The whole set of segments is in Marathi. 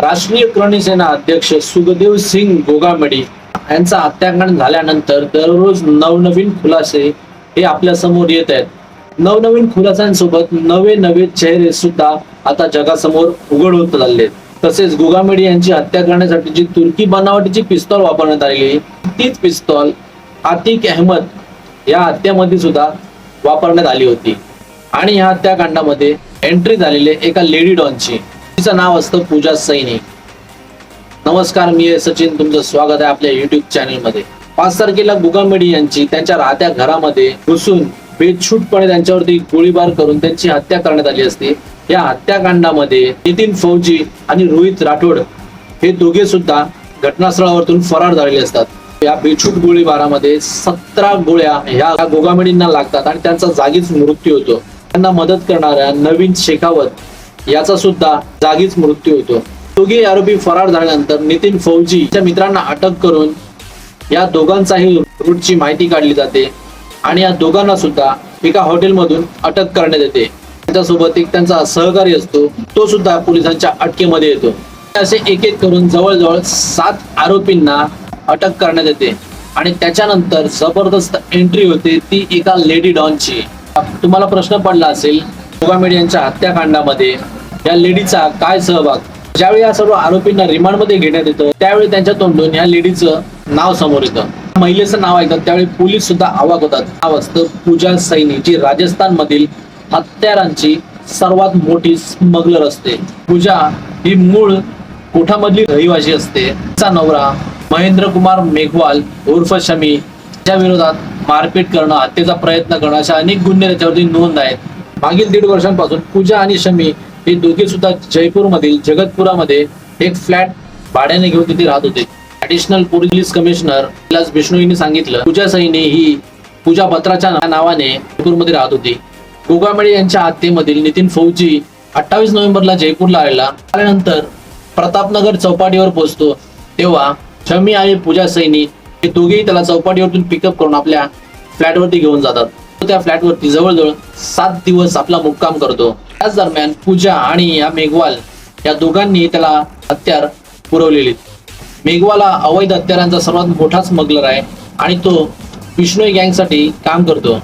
राष्ट्रीय क्रणी सेना अध्यक्ष सुखदेव सिंग गोगामडी यांचा हत्याकांड झाल्यानंतर दररोज नवनवीन खुलासे हे आपल्यासमोर येत आहेत. नवनवीन खुलासांसोबत नवे नवे चेहरे सुद्धा आता जगासमोर उघड होत चालले आहेत. तसेच गोगामेडी यांची हत्या करण्यासाठी जी तुर्की बनावटीची पिस्तॉल वापरण्यात आलेली तीच पिस्तॉल आतिक अहमद या हत्येमध्ये सुद्धा वापरण्यात आली होती. आणि या हत्याकांडामध्ये एंट्री झालेले एका लेडी डॉनची तिचं नाव असतं पूजा सैनी. नमस्कार मी सचिन. तुमचं स्वागत आहे आपल्या युट्यूब चॅनेलमध्ये पाच तारखेला गुगामेडी यांची त्यांच्या राहत्या घरामध्ये घुसून बेछूटपणे त्यांच्यावरती गोळीबार करून त्यांची हत्या करण्यात आली असते. या हत्याकांडामध्ये नितीन फौजी आणि रोहित राठोड हे दोघे सुद्धा घटनास्थळावरतून फरार झालेले असतात. या बेछूट गोळीबारामध्ये सतरा गोळ्या ह्या गोगामेडींना लागतात आणि त्यांचा जागीच मृत्यू होतो. त्यांना मदत करणाऱ्या नवीन शेखावत याचा सुद्धा जागीच मृत्यू होतो. दोघे आरोपी फरार झाल्यानंतर नितीन फौजी च्या मित्रांना अटक करून या दोघांचाही रूटची माहिती काढली जाते आणि या दोघांना सुद्धा एका हॉटेलमधून अटक करण्यात येते. त्यांच्यासोबत एक त्यांचा सहकारी असतो तो सुद्धा पोलिसांच्या अटकेमध्ये येतो. असे एक एक करून जवळजवळ सात आरोपींना अटक करण्यात येते आणि त्याच्यानंतर जबरदस्त एंट्री होते ती एका लेडी डॉनची तुम्हाला प्रश्न पडला असेल गोगामेडी यांच्या हत्याकांडामध्ये या लेडीचा काय सहभाग? ज्यावेळी या सर्व आरोपींना रिमांडमध्ये घेण्यात येतं त्यावेळी त्यांच्या तोंडून या लेडीचं नाव समोर येतं. महिलेचं नाव ऐकतात त्यावेळी पोलीस सुद्धा आवाक होतात. नाव असतं पूजा सैनी जी राजस्थान मधील हत्यारांची सर्वात मोठी स्मगलर असते. पूजा ही मूळ कोठामधली रहिवासी असते. तिचा नवरा महेंद्र कुमार मेघवाल उर्फ शमी त्या विरोधात मारपीट करणं हत्येचा प्रयत्न करणं अशा अनेक गुन्हे त्याच्यावरती नोंद आहेत. मागील दीड वर्षांपासून पूजा आणि शमी हे दोघे सुद्धा जयपूरमधील जगतपुरामध्ये एक फ्लॅट भाड्याने घेऊन तिथे राहत होते. ऍडिशनल पोलीस कमिशनर विलास बिष्णोईने सांगितलं पूजा सैनी ही पूजा पत्राच्या नावाने जयपूरमध्ये राहत होती. गोगामेळे यांच्या हत्येमधील नितीन फौजी अठ्ठावीस नोव्हेंबरला जयपूरला आलेला. आल्यानंतर प्रतापनगर चौपाटीवर पोहोचतो. तेव्हा शमी आणि पूजा सैनी हे दोघेही त्याला चौपाटीवरतून पिकअप करून आपल्या फ्लॅटवरती घेऊन जातात. तो त्या फ्लॅटवरती जवळजवळ सात दिवस आपला मुक्काम करतो. त्याच दरम्यान पूजा आणि या मेघवाल या दोघांनी त्याला हत्यार पुरवलेली. मेघवाला अवैध हत्यारांचा सर्वात मोठा स्मगलर आहे आणि तो विष्णू गँगसाठी काम करतो.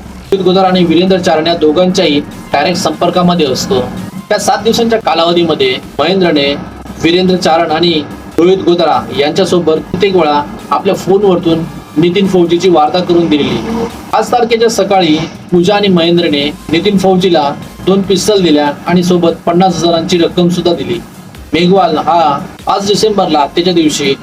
गोदार आणि वीरेंद्र चारण या दोघांच्याही डायरेक्ट संपर्कामध्ये असतो. त्या सात दिवसांच्या कालावधीमध्ये महेंद्रने वीरेंद्र चारण आणि रोहित गोदरा यांच्यासोबत कित्येक वेळा आपल्या फोनवरतून नितीन फौजीची वार्ता करून दिलेली. पाच तारखेच्या सकाळी पूजा आणि महेंद्रने नितीन फौजीला दोन पिस्तल दिल्या आणि सोबत पन्नास हजारांची रक्कम सुद्धा दिली. मेघवाल हा पाच डिसेंबरला हत्येच्या दिवशी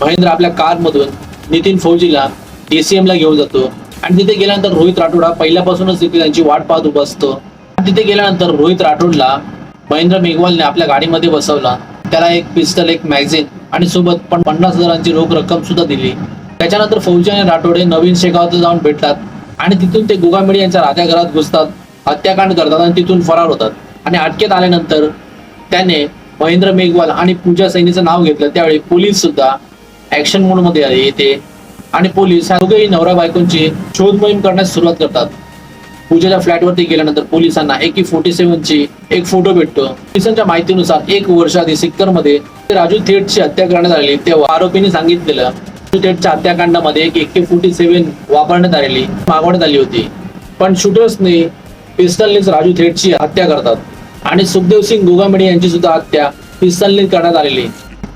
महेंद्र आपल्या कारमधून नितीन फौजीला डीसीएम ला घेऊन जातो. आणि तिथे गेल्यानंतर रोहित राठोड हा पहिल्यापासूनच तिथे त्यांची वाट पाहत उभा असतो. आणि तिथे गेल्यानंतर रोहित राठोडला महेंद्र मेघवालने आपल्या गाडीमध्ये बसवला. त्याला एक पिस्टल एक मॅगझिन आणि सोबत पण पन्नास हजारांची रोख रक्कम सुद्धा दिली. त्याच्यानंतर फौजी आणि राठोडे नवीन शेगावात जाऊन भेटतात. आणि तिथून ते गुगामेडी यांच्या राहत्या घरात घुसतात. हत्याकांड करतात आणि तिथून फरार होतात. आणि अटकेत आल्यानंतर त्याने महेंद्र मेघवाल आणि पूजा सैनीचं नाव घेतलं. त्यावेळी पोलीस सुद्धा ऍक्शन मोडमध्ये आले येते आणि पोलीस ह्या दोघेही नवरा बायकोंची शोध मोहीम करण्यास सुरुवात करतात. पूजेच्या फ्लॅटवरती गेल्यानंतर पोलिसांना एकी फोर्टी सेव्हनची एक फोटो भेटतो. पोलिसांच्या माहितीनुसार एक वर्ष आधी सिक्करमध्ये राजू थेटची हत्या करण्यात आलेली. तेव्हा आरोपींनी सांगितलेलं राजू थेटच्या हत्याकांडामध्ये एक एके फोर्टी सेव्हन वापरण्यात आलेली मागवण्यात आली होती. पण शूटर्सने पिस्टलनेच राजू थेटची हत्या करतात. आणि सुखदेव सिंग गोगामेडी यांची सुद्धा हत्या पिस्तलने करण्यात आलेली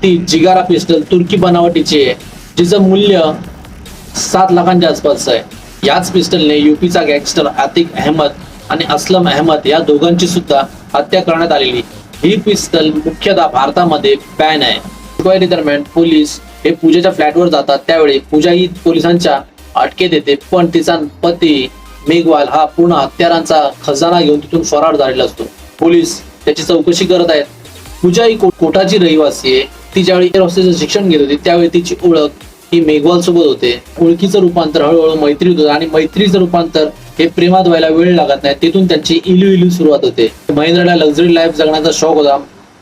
ती जिगारा पिस्टल तुर्की बनावटीची आहे जिचं मूल्य सात लाखांच्या आसपास आहे. याच पिस्टलने युपीचा गँगस्टर आतिक अहमद आणि असलम अहमद या दोघांची सुद्धा हत्या करण्यात आलेली ही पिस्तल मुख्यतः भारतामध्ये बॅन आहे. इन्क्वायरी दरम्यान पोलीस हे पूजेच्या फ्लॅटवर जातात. त्यावेळी पूजा ही पोलिसांच्या अटकेत येते पण तिचा पती मेघवाल हा पूर्ण हत्यारांचा खजाना घेऊन तिथून फरार झालेला असतो. पोलीस त्याची चौकशी करत आहेत. पूजा ही कोटाची रहिवासी आहे. ती ज्यावेळी एअर हॉस्टेलचं शिक्षण घेत होती त्यावेळी तिची ओळख ही मेघवाल सोबत होते. ओळखीचं रूपांतर हळूहळू मैत्रीत होतं आणि मैत्रीचं रूपांतर हे प्रेमात व्हायला वेळ लागत नाही. तिथून त्यांची इलू इलू सुरुवात होते. महेंद्रला लक्झरी लाईफ जगण्याचा शौक होता.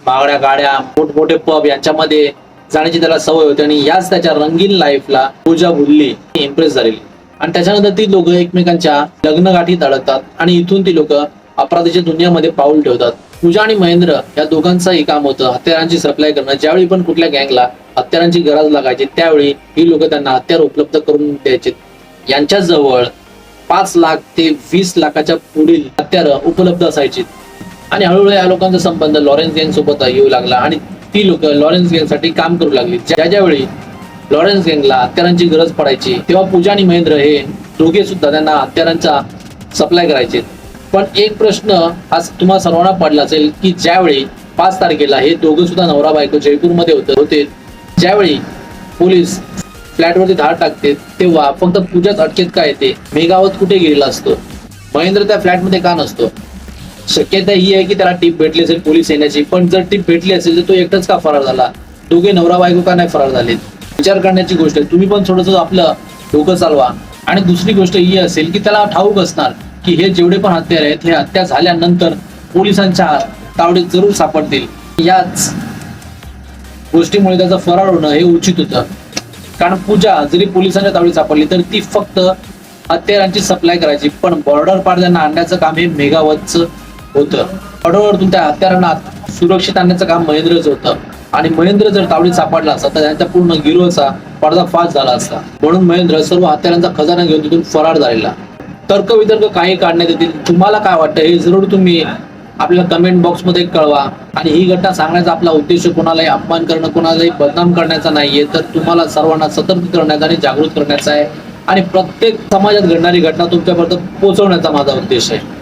महागड्या गाड्या मोठमोठे पब यांच्यामध्ये जाण्याची त्याला सवय होती आणि याच त्याच्या रंगीन लाईफला पूजा भुलली इम्प्रेस झालेली. आणि त्याच्यानंतर ती लोक एकमेकांच्या लग्न गाठीत अडकतात आणि इथून ती लोक अपराधाच्या दुनियामध्ये पाऊल ठेवतात. पूजा आणि महेंद्र या दोघांचंही काम होतं. हत्यारांची सप्लाय करणं. ज्यावेळी पण कुठल्या गँगला हत्यारांची गरज लागायची त्यावेळी ही लोक त्यांना हत्यार उपलब्ध करून द्यायचे. यांच्या जवळ पाच लाख ते वीस लाखाच्या पुढील हत्यार उपलब्ध असायची. आणि हळूहळू या लोकांचा संबंध लॉरेन्स गँग सोबत येऊ लागला आणि ती लोक लॉरेन्स गँगसाठी काम करू लागली. ज्या ज्यावेळी लॉरेन्स गँगला हत्यारांची गरज पडायची. तेव्हा पूजा आणि महेंद्र हे दोघे सुद्धा त्यांना हत्यारांचा सप्लाय करायचे. पण एक प्रश्न हा तुम्हाला सर्वांना पडला असेल की ज्यावेळी पाच तारखेला हे दोघं सुद्धा नवरा बायको जयपूरमध्ये होते होते ज्यावेळी पोलीस फ्लॅटवरती धाड टाकते तेव्हा फक्त पूजाच अटकेत का येते? मेघावत कुठे गेलेला असतो? महेंद्र त्या फ्लॅटमध्ये का नसतो? शक्यता ही आहे की त्याला टीप भेटली असेल पोलीस येण्याची पण जर टीप भेटली असेल तर तो एकटाच का फरार झाला? दोघे नवरा बायको का नाही फरार झाले विचार करण्याची गोष्ट आहे. तुम्ही पण थोडंसं आपलं डोकं चालवा. आणि दुसरी गोष्ट ही असेल की त्याला ठाऊक असणार की हे जेवढे पण हत्यार आहेत हे हत्या झाल्यानंतर पोलिसांच्या तावडीत जरूर सापडतील. याच गोष्टीमुळे त्याचा फरार होणं हे उचित होतं. कारण पूजा जरी पोलिसांच्या तावडीत सापडली तर ती फक्त हत्यारांची सप्लाय करायची. पण बॉर्डर पार त्यांना आणण्याचं काम हे मेगावतचं होतं. बॉर्डरवरतून त्या हत्यारांना सुरक्षित आणण्याचं काम महेंद्रच होतं. आणि महेंद्र जर तावडीत सापडला असता तर त्यांच्या पूर्ण गिरोचा पडदाफाश झाला असता. म्हणून महेंद्र सर्व हत्यारांचा खजाना घेऊन तिथून फरार झालेला. तर्क वितर्क काही काढण्यात येतील. तुम्हाला काय वाटतं? हे जरूर तुम्ही आपल्या कमेंट बॉक्समध्ये कळवा. आणि ही घटना सांगण्याचा आपला उद्देश कोणालाही अपमान करणं कोणालाही बदनाम करण्याचा नाहीये. तर तुम्हाला सर्वांना सतर्क करण्याचा आणि जागृत करण्याचा आहे. आणि प्रत्येक समाजात घडणारी घटना तुमच्यापर्यंत पोहोचवण्याचा माझा उद्देश आहे.